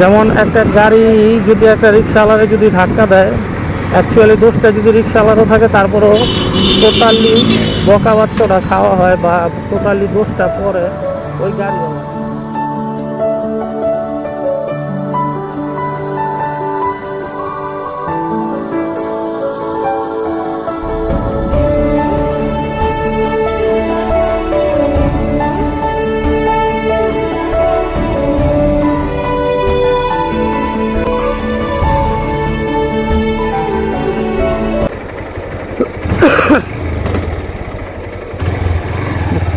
যেমন একটা গাড়ি যদি একটা রিক্সাওয়ালারে যদি ধাক্কা দেয় অ্যাকচুয়ালি দোষটা যদি রিক্সাওয়ালারও থাকে, তারপরেও টোটালি বকাবাচ্চটা খাওয়া হয় বা টোটালি দোষটা পরে ওই গাড়িওয়ালা।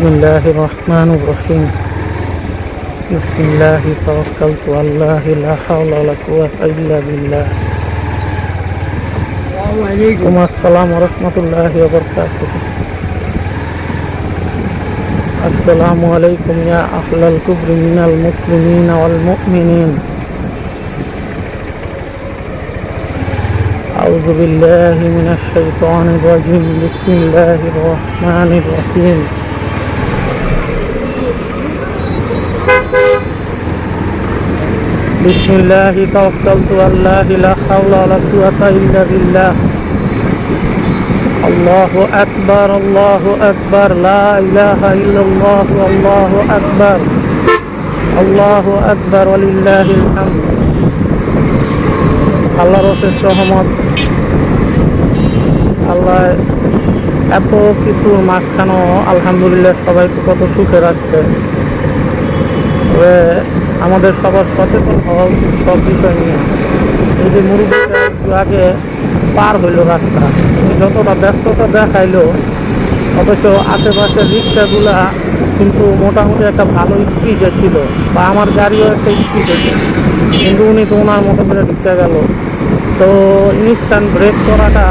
الله الرحمن الرحيم بسم الله توكلت على الله لا حول ولا قوة إلا بالله وعليكم السلام ورحمة الله وبركاته السلام عليكم يا أهل الكبر من المسلمين والمؤمنين أعوذ بالله من الشيطان الرجيم بسم الله الرحمن الرحيم بسم الله توكلت على الله لا حول ولا قوة إلا بالله الله أكبر الله أكبر لا إله إلا الله والله أكبر الله أكبر ولله الحمد আল্লাহ রসের সহমত আল্লাহ এত কিছুর মাঝখানেও আলহামদুলিল্লাহ সবাইকে কত সুখে রাখছে তবে আমাদের সবার সচেতন হওয়া উচিত সব বিষয় নিয়ে। এই যে মুরব্বীটা একটু আগে পার হইল রাস্তা যতটা ব্যস্ততা দেখাইলো, অথচ আশেপাশের রিক্সাগুলা কিন্তু মোটামুটি একটা ভালো স্পিডে ছিল, বা আমার গাড়িও একটা স্পিডে ছিল। কিন্তু উনি তো ওনার মতো করে ঢুকে গেল। তো ইনস্ট্যান্ট ব্রেক করাটা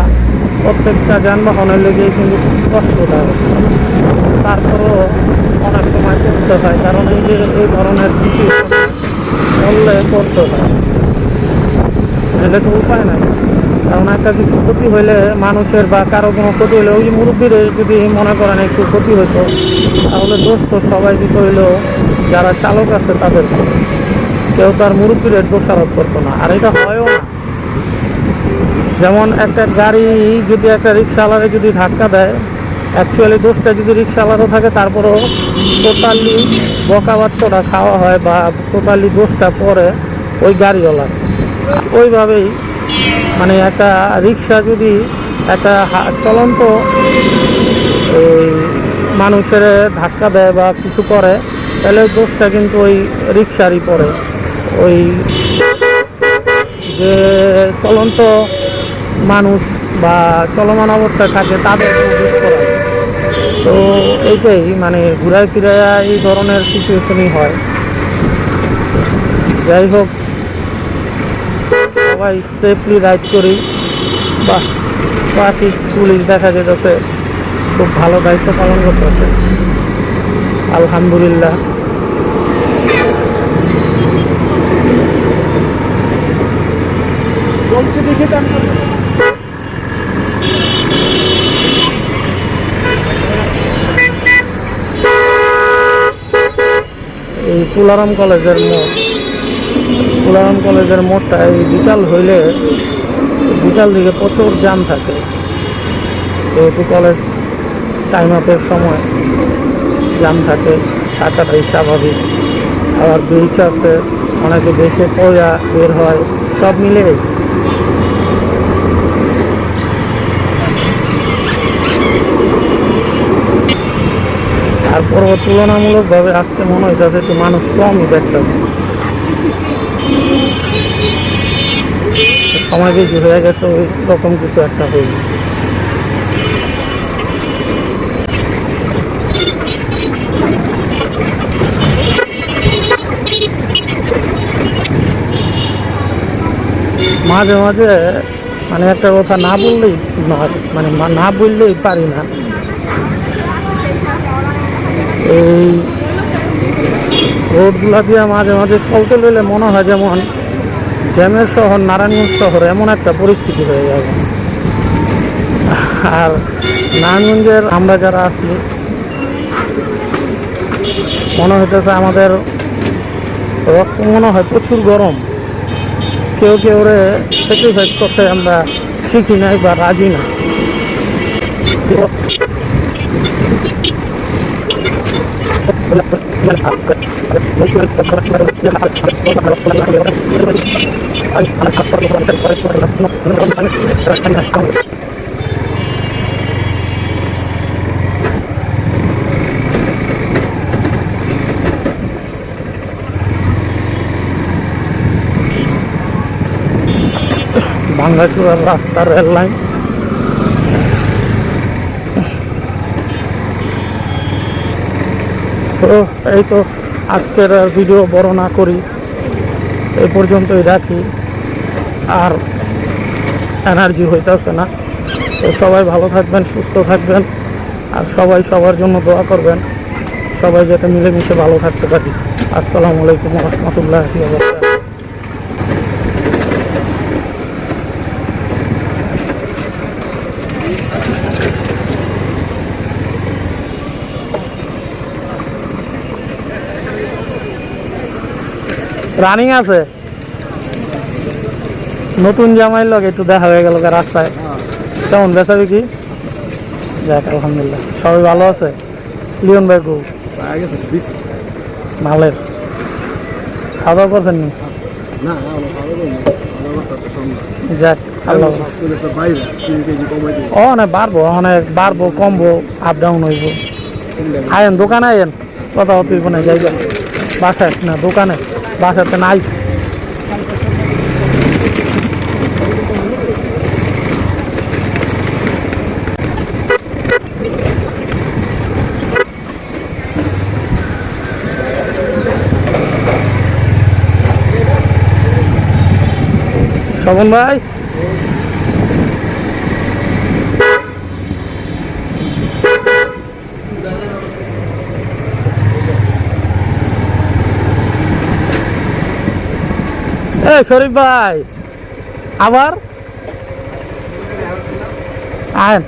প্রত্যেকটা যানবাহনের লেগে কিন্তু খুব কষ্টদায়ক। তারপরও অনেক সময় করতে হয়, কারণ এই যে এই ধরনের সিচুয়েশন করলে করতে হয় তো উপায় নাই। কারণ একটা কিছু ক্ষতি হইলে মানুষের বা কারও কোনো ক্ষতি হইলে ওই মুরব্বীর যদি মনে করেন একটু ক্ষতি হইতো, তাহলে দোষ তো সবাই দিতে হইলেও যারা চালক আছে তাদের কেউ তার মুরব্বীর দোষারোপ করতো না। আর এটা হয়ও না। যেমন একটা গাড়ি যদি একটা রিক্সাওয়ালারে যদি ধাক্কা দেয় অ্যাকচুয়ালি দোষটা যদি রিক্সাওয়ালারও থাকে, তারপরেও টোটালি বকাবাচ্চটা খাওয়া হয় বা টোটালি দোষটা পরে ওই গাড়িওয়ালার ওইভাবেই মানে একটা রিক্সা যদি একটা চলন্ত ওই মানুষের ধাক্কা দেয় বা কিছু করে, তাহলে দোষটা কিন্তু ওই রিক্সারই পড়ে। ওই যে চলন্ত মানুষ বা চলমান অবস্থায় থাকে, তাদের তো এইটাই মানে ঘুরায় ফিরায় এই ধরনের সিচুয়েশনই হয়। যাই হোক সবাই সেফলি রাইড করি। বা ট্রাফিক পুলিশ দেখা যেতেছে খুব ভালো দায়িত্ব পালন করতেছে। আলহামদুলিল্লাহ। বলছে দেখে তো আমি এই কুলারাম কলেজের মোড়। কুলারাম কলেজের মোড়টা এই বিকাল হইলে বিকাল দিকে প্রচুর জ্যাম থাকে। যেহেতু কলেজ টাইম আপের সময় জ্যাম থাকে, থাকাটাই স্বাভাবিক। আবার বিচ আছে, অনেকে বেঁচে পয়া বের হয়, সব মিলে তারপরও তুলনামূলকভাবে আজকে মনে হইতেছে একটু মানুষ কমই দেখতেছে সময় বেশি হয়ে গেছে, ওই রকম কিছু একটা হইল মাঝে মাঝে মানে একটা কথা না বললেই মানে না বললেই পারি না। রোডগুলা দিয়ে মাঝে মাঝে চলতে গেলে মনে হয় যেমন জ্যামের শহর, নারায়ণগঞ্জ শহর, এমন একটা পরিস্থিতি হয়ে যাবে। আর নারায়ণগঞ্জের আমরা যারা আছি, মনে হইতেছে আমাদের রক্ত মনে হয় প্রচুর গরম। কেউ কেউ রে স্যাক্রিফাইস করতে আমরা শিখি নাই বা রাজি না। ভাঙ্গাচুরার রাস্তা রেল লাইন তো এই তো আজকের ভিডিও বড় না করি। এই পর্যন্তই রাখি। আর এনার্জি হইতেছে না। তো সবাই ভালো থাকবেন, সুস্থ থাকবেন। আর সবাই সবার জন্য দোয়া করবেন। সবাই যাতে মিলেমিশে ভালো থাকতে পারি। আসসালামু আলাইকুম রহমতুল্লাহ রানিং আছে। নতুন জামাইয়ের লগে একটু দেখা হয়ে গেল রাস্তায়। কেমন বেচা বিক্রি যাক আলহামদুলিল্লাহ। সবাই ভালো আছে? লিওন ভাই খুব ভালের খাওয়া দাওয়া করছেন নি? যাক ও বাড়বো অনেক বাড়বো কমবো আপ ডাউন হইব। আয়েন দোকানে আয়েন। কথা জায়গা বাসায় না দোকানে। বাসাতে নাই শবন ভাই এ শরীফ ভাই আবার? আয়েন